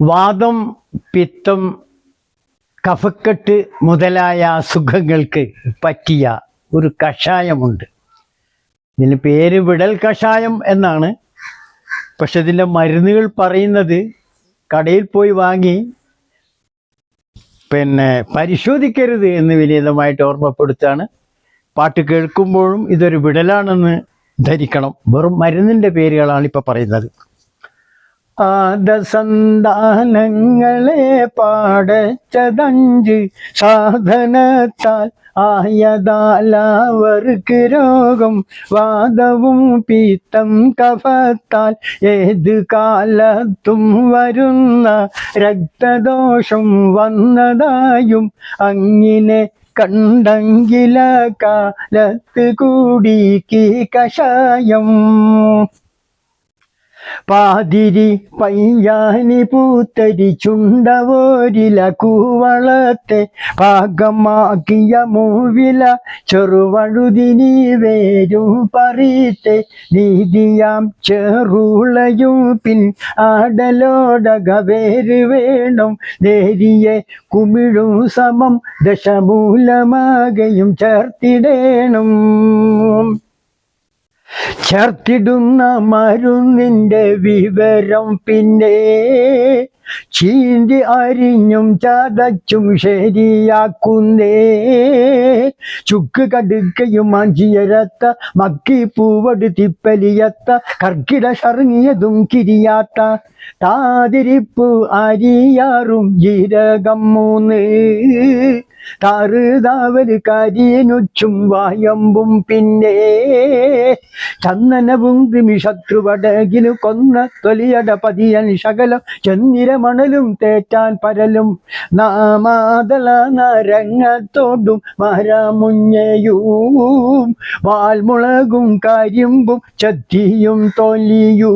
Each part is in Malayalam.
വാദം പിത്തം കഫക്കെട്ട് മുതലായ അസുഖങ്ങൾക്ക് പറ്റിയ ഒരു കഷായമുണ്ട്. ഇതിന് പേര് വിടൽ കഷായം എന്നാണ്. പക്ഷെ ഇതിന്റെ മരുന്നുകൾ പറയുന്നത് കടയിൽ പോയി വാങ്ങി പിന്നെ പരിശോധിക്കരുത് എന്ന് വിനീതമായിട്ട് ഓർമ്മപ്പെടുത്താണ് പാട്ട് കേൾക്കുമ്പോഴും ഇതൊരു വിടലാണെന്ന് ധരിക്കണം. വെറും മരുന്നിന്റെ പേരുകളാണ് ഇപ്പോൾ പറയുന്നത്. ആദസന്താനങ്ങളെ പാടച്ചതഞ്ച് സാധനത്താൽ ആയതാലവർക്ക് രോഗം വാദവും പീത്തം കഫത്താൽ ഏത് കാലത്തും വരുന്ന രക്തദോഷം വന്നതായും അങ്ങിനെ കണ്ടെങ്കില കാലത്ത് കൂടി കീ കഷായം. പാതിരി പയ്യാനി പൂത്തരി ചുണ്ടവോരില കൂവളത്തെ പാകമാക്കിയ മൂവില ചെറുവഴുതിനി വേരും പറീത്തെ നീതിയാം ചെറുളയും പിൻ ആടലോടക വേര് വേണം നേരിയെ കുമിഴും സമം ദശമൂലമാകയും ചേർത്തിടേണം. ചേർത്തിടുന്ന മരുന്നിന്റെ വിവരം പിന്നെ ചീന്തി അരിഞ്ഞും ചതച്ചും ശരിയാക്കുന്നേ. ചുക്ക് കടുക്കയും മാഞ്ചിയരത്ത മക്കി പൂവട് തിപ്പലിയത്ത കർക്കിട ശർങ്ങിയതും കിരിയാത്ത താതിരിപ്പു അരിയാറും ജീരകം മൂന്ന്. താറുതാവൽ കരിയനുച്ചും വായമ്പും പിന്നെ ചന്ദനവും കൃമിശത്രുവടകിനു കൊന്ന തൊലിയട പതിയൻ ശകലം ചെന്നിരമണലും തേറ്റാൻ പരലും നാമാതള നരങ്ങത്തോടും മരമുഞ്ഞയും വാൽമുളകും കരിമ്പും ചത്തിയും തൊലിയും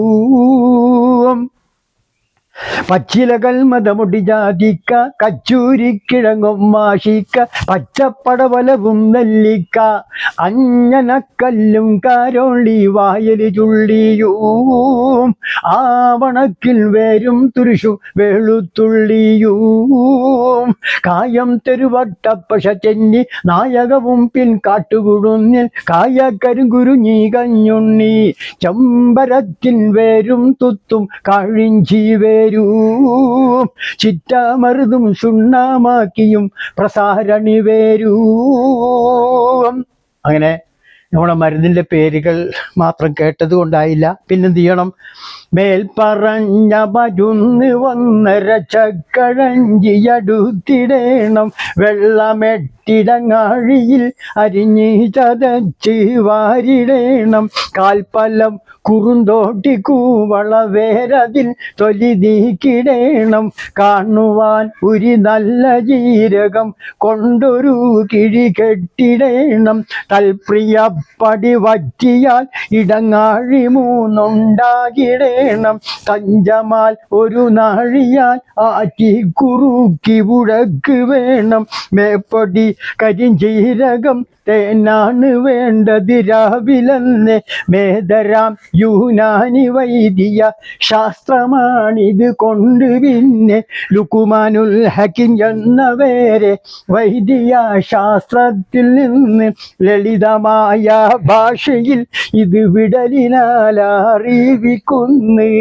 പച്ചിലകൾ മതമുടി ജാതിക്ക കച്ചൂരിക്കിഴങ്ങും മാഷിക്ക പച്ചപ്പടവലവും നെല്ലിക്ക അഞ്ഞനക്കല്ലും കാരോളി വായലി ചുള്ളിയൂം ആവണക്കിൽ വേരും തുരിശു വെളുത്തുള്ളിയൂം. കായം തെരുവട്ടപ്പശ ചെന്നി നായകവും പിൻ കാട്ടുകുടുന്നിൽ കായക്കരിങ്കുരുഞ്ഞി കഞ്ഞുണ്ണി ചമ്പരത്തിൻ വേരും തുത്തും കാഴിഞ്ചി വേരും. ചിറ്റാമറുതും ചുണ്ണാമാക്കിയും പ്രസാരണി വേരൂ അങ്ങനെ നമ്മുടെ മരുന്നിന്റെ പേരുകൾ മാത്രം കേട്ടത് കൊണ്ടായില്ല പിന്നെന്ത് ചെയ്യണം? മേൽപ്പറഞ്ഞ മരുന്ന് വന്നര ചക്കഴഞ്ചിയടുത്തിടേണം. വെള്ളമെട്ടിടങ്ങാഴിയിൽ അരിഞ്ഞ് ചതച്ച് വാരിടേണം. കാൽപ്പലം കുറുന്തോട്ടി കൂവള വേരതിൽ തൊലി നീക്കിടേണം കാണുവാൻ ഒരു നല്ല ജീരകം കൊണ്ടൊരു കിഴി കെട്ടിടേണം. തൽപ്രിയപ്പടി വറ്റിയാൽ ഇടങ്ങാഴി മൂന്നുണ്ടാകിടേണം. കഞ്ചമാൽ ഒരു നാഴിയാൽ ആറ്റി കുറുക്കി ഉഴക്ക് വേണം. മേപ്പൊടി കരിഞ്ചീരകം തേനാണ് വേണ്ടത് രാവിലെന്ന് മേധരാം യൂനാനി വൈദ്യ ശാസ്ത്രമാണിത് കൊണ്ട് പിന്നെ. ലുക്കുമാനുൽ ഹക്കിം എന്നവരെ വൈദ്യ ശാസ്ത്രത്തിൽ നിന്ന് ലളിതമായ ഭാഷയിൽ ഇത് വിടലിനാൽ അറിയിക്കുന്നേ